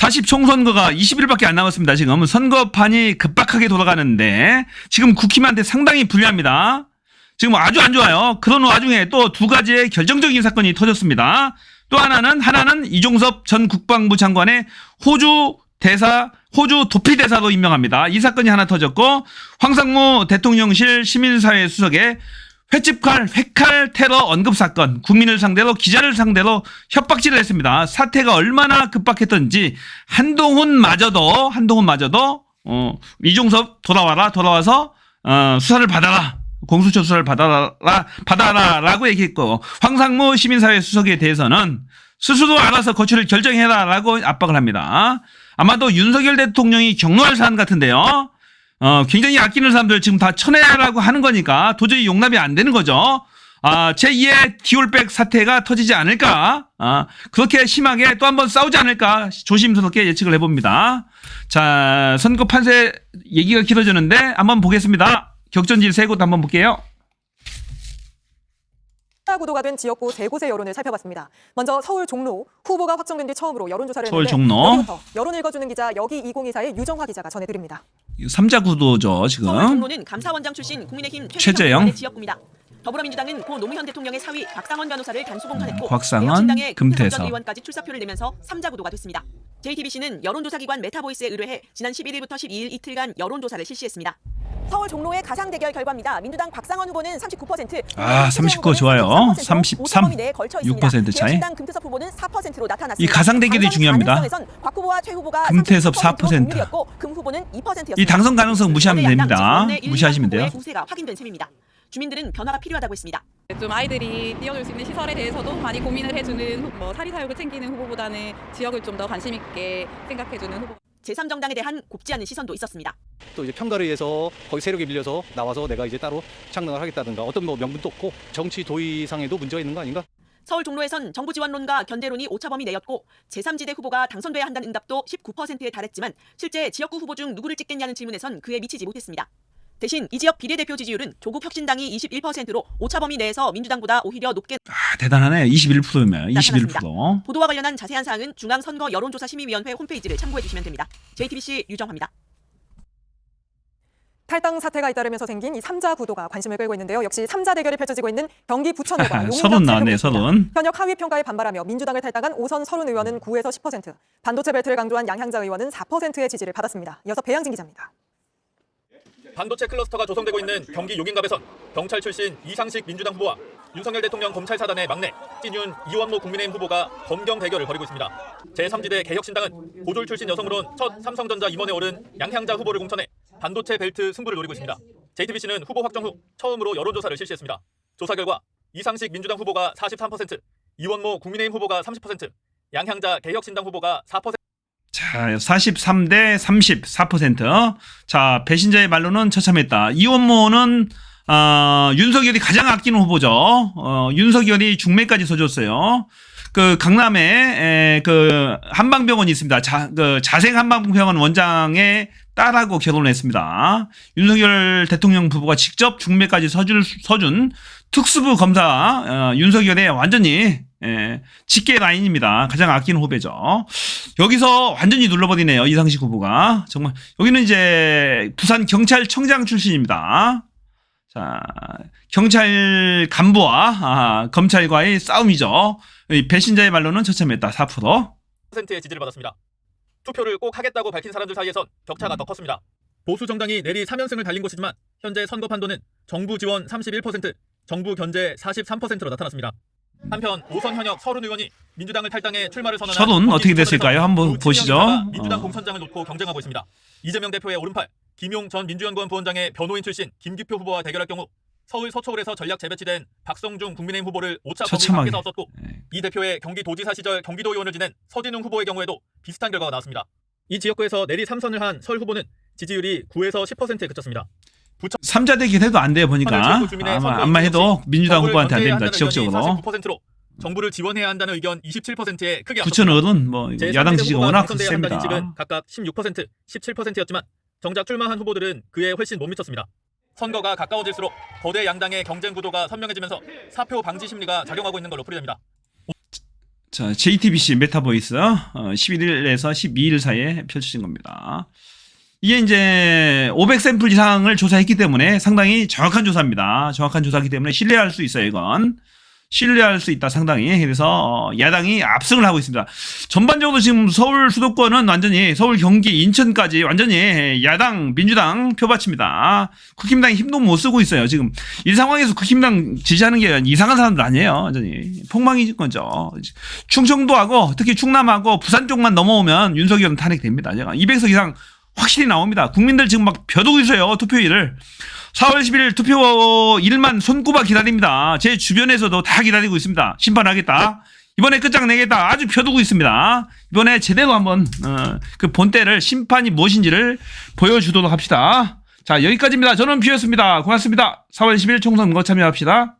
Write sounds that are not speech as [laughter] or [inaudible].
40 총선거가 20일밖에 안 남았습니다. 지금 선거판이 급박하게 돌아가는데 지금 국힘한테 상당히 불리합니다. 지금 아주 안 좋아요. 그런 와중에 또 두 가지의 결정적인 사건이 터졌습니다. 또 하나는 하나는 이종섭 전 국방부 장관의 호주 대사 호주 도피 대사로 임명합니다. 이 사건이 하나 터졌고 황상무 대통령실 시민사회 수석의 횟집칼 회칼 테러 언급 사건 국민을 상대로 기자를 상대로 협박질을 했습니다. 사태가 얼마나 급박했던지 한동훈마저도 한동훈마저도 어, 이종섭 돌아와라 돌아와서 어, 수사를 받아라 공수처 수사를 받아라 받아라라고 얘기했고 황상무 시민사회 수석에 대해서는 스스로 알아서 거취를 결정해라라고 압박을 합니다. 아마도 윤석열 대통령이 경로할 사안 같은데요. 어, 굉장히 아끼는 사람들 지금 다 쳐내라고 하는 거니까 도저히 용납이 안 되는 거죠. 아, 제2의 디올백 사태가 터지지 않을까? 아, 그렇게 심하게 또 한 번 싸우지 않을까? 조심스럽게 예측을 해봅니다. 자, 선거 판세 얘기가 길어지는데 한번 보겠습니다. 격전지 세 곳 한번 볼게요. 구도가 된 지역구 세 곳의 여론을 살펴봤습니다. 먼저 서울 종로 후보가 확정된 뒤 처음으로 여론조사를 서울 했는데 종로. 여기부터 여론 읽어주는 기자 여기 2024의 유정화 기자가 전해드립니다. 삼자 구도죠, 서울 지금. 종로는 감사원장 출신 국민의힘 최재형. 지역구입니다. 더불어민주당은 고 노무현 대통령의 사위 곽상원 변호사를 단수 공천했고 음, 곽상원, 개혁신당의 금태섭. 금태섭 전 의원까지 출사표를 내면서 3자 구도가 됐습니다. JTBC는 여론조사기관 메타보이스에 의뢰해 지난 11일부터 12일 이틀간 여론조사를 실시했습니다. 서울 종로의 가상 대결 결과입니다. 민주당 박상원 후보는 39%, 아, 39 좋아요. 33, 6% 차이. 개혁신당 금태섭 후보는 4%로 나타났습니다. 이 가상 대결이 당선 중요합니다. 가능성에선 곽 후보와 최 후보가 금태섭 39% 4%. 동률이었고 금 후보는 2%였습니다. 이 당선 가능성 무시하면 됩니다. 무시하시면 돼요. 우세가 확인된 셈입니다. 주민들은 변화가 필요하다고 했습니다. 좀 아이들이 뛰어놀 수 있는 시설에 대해서도 많이 고민을 해주는 후- 뭐 사리사욕을 챙기는 후보보다는 지역을 좀 더 관심 있게 생각해주는 후보. 제3정당에 대한 곱지 않은 시선도 있었습니다. 또 이제 평가를 위해서 거기 세력에 밀려서 나와서 내가 이제 따로 창당을 하겠다든가 어떤 뭐 명분도 없고 정치 도의상에도 문제가 있는 거 아닌가? 서울 종로에선 정부 지원론과 견제론이 오차범위 내였고 제3지대 후보가 당선돼야 한다는 응답도 19%에 달했지만 실제 지역구 후보 중 누구를 찍겠냐는 질문에선 그에 미치지 못했습니다. 대신 이 지역 비례대표 지지율은 조국 혁신당이 21%로 오차범위 내에서 민주당보다 오히려 높게 아, 대단하네. 21%면 21%. 보도와 관련한 자세한 사항은 중앙선거 여론조사 심의위원회 홈페이지를 참고해 주시면 됩니다. JTBC 유정화입니다. 탈당 사태가 잇따르면서 생긴 이 3자 구도가 관심을 끌고 있는데요. 역시 3자 대결이 펼쳐지고 있는 경기 부천호가 용인과 [laughs] 서른 나왔네. 서른. 현역 하위 평가에 반발하며 민주당을 탈당한 오선 서른 의원은 9에서 10%, 반도체 벨트를 강조한 양향자 의원은 4%의 지지를 받았습니다. 이어서 배양진 기자입니다. 반도체 클러스터가 조성되고 있는 경기 용인갑에선 경찰 출신 이상식 민주당 후보와 윤석열 대통령 검찰 사단의 막내 찐윤 이원모 국민의힘 후보가 검경 대결을 벌이고 있습니다. 제3지대 개혁신당은 고졸 출신 여성으론 첫 삼성전자 임원에 오른 양향자 후보를 공천해 반도체 벨트 승부를 노리고 있습니다. JTBC는 후보 확정 후 처음으로 여론조사를 실시했습니다. 조사 결과 이상식 민주당 후보가 43%, 이원모 국민의힘 후보가 30%, 양향자 개혁신당 후보가 4% 자, 43대 34%. 자, 배신자의 말로는 처참했다. 이원모는 어, 윤석열이 가장 아끼는 후보죠. 어, 윤석열이 중매까지 써줬어요. 그 강남에 에, 그 한방병원이 있습니다. 자, 그 자생 한방병원 원장의 딸하고 결혼을 했습니다. 윤석열 대통령 부부가 직접 중매까지 서준 특수부 검사 어, 윤석열의 완전히 예, 직계 라인입니다. 가장 아끼는 후배죠. 여기서 완전히 눌러버리네요. 이상식 후보가. 정말, 여기는 이제 부산 경찰청장 출신입니다. 자, 경찰 간부와 아, 검찰과의 싸움이죠. 이 배신자의 말로는 처참했다. 4%. 10%의 지지를 받았습니다. 투표를 꼭 하겠다고 밝힌 사람들 사이에선 격차가 더 컸습니다. 보수 정당이 내리 3연승을 달린 곳이지만 현재 선거 판도는 정부 지원 31%, 정부 견제 43%로 나타났습니다. 한편 오선 현역 서른 의원이 민주당을 탈당해 출마를 선언한 서른 어떻게 됐을까요? 한번 보시죠. 인사가 민주당 어. 공천장을 놓고 경쟁하고 있습니다. 이재명 대표의 오른팔 김용 전 민주연구원 부원장의 변호인 출신 김기표 후보와 대결할 경우 서울 서초울에서 전략 재배치된 박성중 국민의힘 후보를 오차 범위 처참하게. 밖에서 썼고 네. 이 대표의 경기도지사 시절 경기도 의원을 지낸 서진웅 후보의 경우에도 비슷한 결과가 나왔습니다. 이 지역구에서 내리 3선을 한 설 후보는 지지율이 9에서 10%에 그쳤습니다. 삼자 대결 해도 안 돼요, 보니까. 아마, 의견 해도 민주당 후보한테 안 됩니다. 지역적으로. 의견이 49%로 정부를 지원해야 한다는 의견 27%에 크게 부천. 의원은 뭐 제3지대 야당 지지가 워낙 셉니다. 각각 16%, 17%였지만 정작 출마한 후보들은 그에 훨씬 못 미쳤습니다. 선거가 가까워질수록 거대 양당의 경쟁 구도가 선명해지면서 사표 방지 심리가 작용하고 있는 걸로 풀이됩니다. 자, JTBC 메타보이스 어, 11일에서 12일 사이에 펼쳐진 겁니다. 이게 이제 500샘플 이상을 조사했기 때문에 상당히 정확한 조사입니다. 정확한 조사이기 때문에 신뢰할 수 있어요, 이건. 신뢰할 수 있다, 상당히. 그래서 어, 야당이 압승을 하고 있습니다. 전반적으로 지금 서울 수도권은 완전히 서울, 경기, 인천까지 완전히 야당, 민주당 표받칩니다. 국힘당이 힘도 못 쓰고 있어요. 지금 이 상황에서 국힘당 지지하는 게 이상한 사람들 아니에요. 완전히 폭망이 거죠. 충청도하고 특히 충남하고 부산 쪽만 넘어오면 윤석열은 탄핵됩니다. 제가 200석 이상 확실히 나옵니다. 국민들 지금 막 벼두고 있어요. 투표일을. 4월 11일 투표일만 손꼽아 기다립니다. 제 주변에서도 다 기다리고 있습니다. 심판하겠다. 이번에 끝장내겠다. 아주 펴두고 있습니다. 이번에 제대로 한번 어, 그 본때를 심판이 무엇인지를 보여주도록 합시다. 자 여기까지입니다. 저는 비였습니다. 고맙습니다. 4월 10일 총선거 참여합시다.